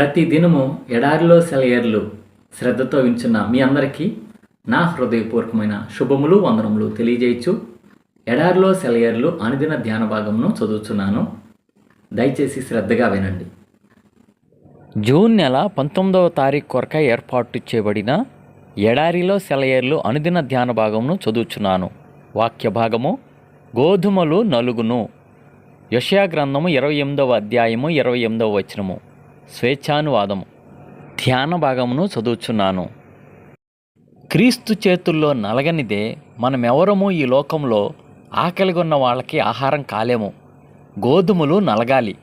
ప్రతి దినము ఎడారిలో సెలయర్లు శ్రద్ధతో వించున్న మీ అందరికీ నా హృదయపూర్వకమైన శుభములు వందనములు తెలియజేయచ్చు. ఎడారిలో సెలయర్లు అనుదిన ధ్యాన భాగమును చదువుతున్నాను దయచేసి శ్రద్ధగా వినండి. జూన్ నెల పంతొమ్మిదవ తారీఖు కొరక ఏర్పాటు చేయబడిన ఎడారిలో సెలయేర్లు అనుదిన ధ్యాన భాగమును చదువుచున్నాను. వాక్య భాగము గోధుమలు నలుగును. యషయా గ్రంథము ఇరవై ఎనిమిదవ అధ్యాయము ఇరవై ఎనిమిదవ వచనము. స్వేచ్ఛానువాదము. ధ్యాన భాగమును చదువుచున్నాను. క్రీస్తు చేతుల్లో నలగనిదే మనమెవరము ఈ లోకంలో ఆకలిగొన్న వాళ్ళకి ఆహారం కాలేము. గోధుమలు నలగాలి.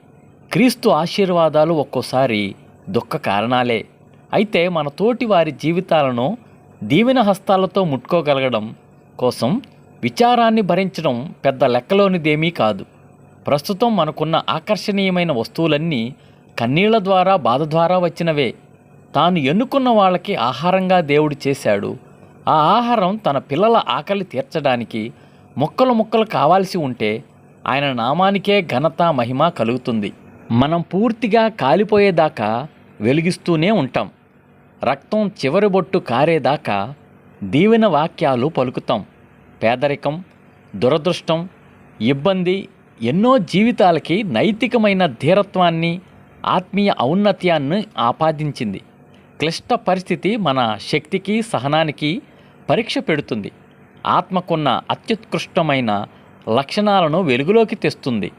క్రీస్తు ఆశీర్వాదాలు ఒక్కోసారి దుఃఖ కారణాలే. అయితే మన తోటి వారి జీవితాలను దీవెన హస్తాలతో ముట్టుకోగలగడం కోసం విచారాన్ని భరించడం పెద్ద లెక్కలోనిదేమీ కాదు. ప్రస్తుతం మనకున్న ఆకర్షణీయమైన వస్తువులన్నీ కన్నీళ్ళ ద్వారా బాధ ద్వారా వచ్చినవే. తాను ఎన్నుకున్న వాళ్ళకి ఆహారంగా దేవుడు చేశాడు. ఆ ఆహారం తన పిల్లల ఆకలి తీర్చడానికి ముక్కలు ముక్కలు కావాల్సి ఉంటే ఆయన నామానికే ఘనత మహిమ కలుగుతుంది. మనం పూర్తిగా కాలిపోయేదాకా వెలిగిస్తూనే ఉంటాం. రక్తం చివరి బొట్టు కారేదాకా దీవెన వాక్యాలు పలుకుతాం. పేదరికం దురదృష్టం ఇబ్బంది ఎన్నో జీవితాలకి నైతికమైన ధీరత్వాన్ని ఆత్మీయ ఔన్నత్యాన్ని ఆపాదించింది. క్లిష్ట పరిస్థితి మన శక్తికి సహనానికి పరీక్ష పెడుతుంది. ఆత్మకున్న అత్యుత్కృష్టమైన లక్షణాలను వెలుగులోకి తెస్తుంది.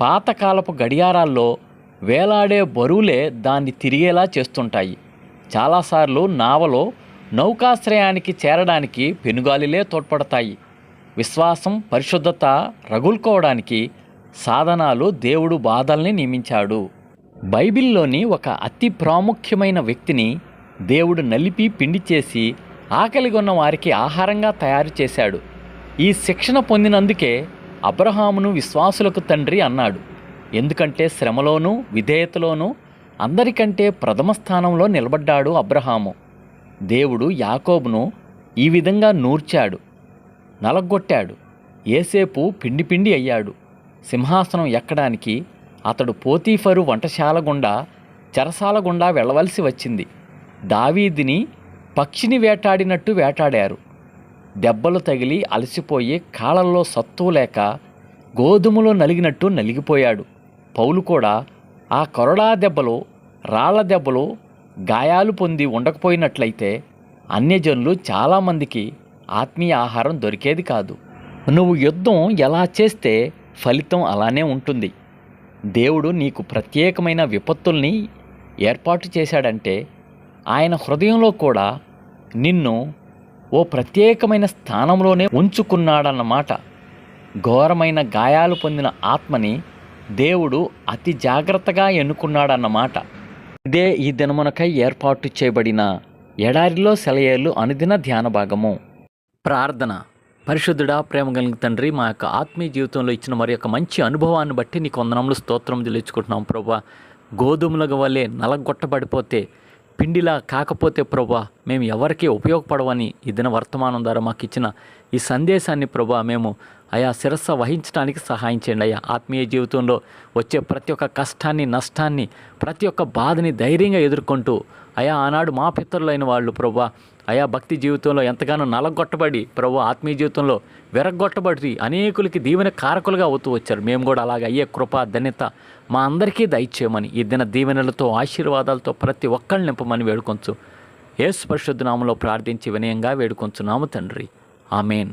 పాతకాలపు గడియారాల్లో వేలాడే బరువులే దాన్ని తిరిగేలా చేస్తుంటాయి. చాలాసార్లు నావలో నౌకాశ్రయానికి చేరడానికి పెనుగాలిలే తోడ్పడతాయి. విశ్వాసం పరిశుద్ధత రగులుకోవడానికి సాధనాలు దేవుడు బాధల్ని నియమించాడు. బైబిల్లోని ఒక అతి ప్రాముఖ్యమైన వ్యక్తిని దేవుడు నలిపి పిండి చేసి ఆకలిగొన్న వారికి ఆహారంగా తయారు చేశాడు. ఈ శిక్షణ పొందినందుకే అబ్రహామును విశ్వాసులకు తండ్రి అన్నాడు. ఎందుకంటే శ్రమలోనూ విధేయతలోనూ అందరికంటే ప్రథమ స్థానంలో నిలబడ్డాడు అబ్రహాము. దేవుడు యాకోబును ఈ విధంగా నూర్చాడు. నలగొట్టాడు. ఏసేపు పిండి పిండి అయ్యాడు. సింహాసనం ఎక్కడానికి అతడు పోతీఫరు వంటశాల గుండా చెరసాల గుండా వెళ్ళవలసి వచ్చింది. దావీదిని పక్షిని వేటాడినట్టు వేటాడారు. దెబ్బలు తగిలి అలసిపోయి కాళ్ళల్లో సత్తువు లేక గోధుమలో నలిగినట్టు నలిగిపోయాడు. పౌలు కూడా ఆ కొరడా దెబ్బలో రాళ్ళ దెబ్బలు గాయాలు పొంది ఉండకపోయినట్లయితే అన్యజనులు చాలామందికి ఆత్మీయ ఆహారం దొరికేది కాదు. నువ్వు యుద్ధం ఎలా చేస్తే ఫలితం అలానే ఉంటుంది. దేవుడు నీకు ప్రత్యేకమైన విపత్తుల్ని ఏర్పాటు చేశాడంటే ఆయన హృదయంలో కూడా నిన్ను ఓ ప్రత్యేకమైన స్థానంలోనే ఉంచుకున్నాడన్నమాట. ఘోరమైన గాయాలు పొందిన ఆత్మని దేవుడు అతి జాగ్రత్తగా ఎన్నుకున్నాడన్నమాట. ఇదే ఈ దినమునకై ఏర్పాటు చేయబడిన ఎడారిలో సెలయేర్లు అనుదిన ధ్యాన భాగము. ప్రార్థన. పరిశుద్ధుడా ప్రేమ కలిగిన తండ్రి మా యొక్క ఆత్మీయ జీవితంలో ఇచ్చిన మరి యొక్క మంచి అనుభవాన్ని బట్టి నీకు కొందనంలో స్తోత్రం తెలుచుకుంటున్నాం ప్రభా. గోధుమల వల్లే నలగొట్టబడిపోతే పిండిలా కాకపోతే ప్రభా మేము ఎవరికీ ఉపయోగపడవని ఈ దిన వర్తమానం ద్వారా మాకు ఇచ్చిన ఈ సందేశాన్ని ప్రభా మేము అయా శిరస్స వహించడానికి సహాయం చేయండి అయ్యా. ఆత్మీయ జీవితంలో వచ్చే ప్రతి ఒక్క కష్టాన్ని నష్టాన్ని ప్రతి ఒక్క బాధని ధైర్యంగా ఎదుర్కొంటూ అయా ఆనాడు మా పితరులైన వాళ్ళు ప్రభా అయా భక్తి జీవితంలో ఎంతగానో నలగొట్టబడి ప్రభు ఆత్మీయ జీవితంలో విరగొట్టబడి అనేకులకి దీవెన కారకులుగా అవుతూ వచ్చారు. మేము కూడా అలాగ అయ్యే కృప ధన్యత మా అందరికీ దయచేయమని ఈ దిన దీవెనలతో ఆశీర్వాదాలతో ప్రతి ఒక్కళ్ళు నింపమని వేడుకొంచు. యేసు పరిశుద్ధ నామంలో ప్రార్థించి వినయంగా వేడుకొంచున్నాము తండ్రి. ఆమెన్.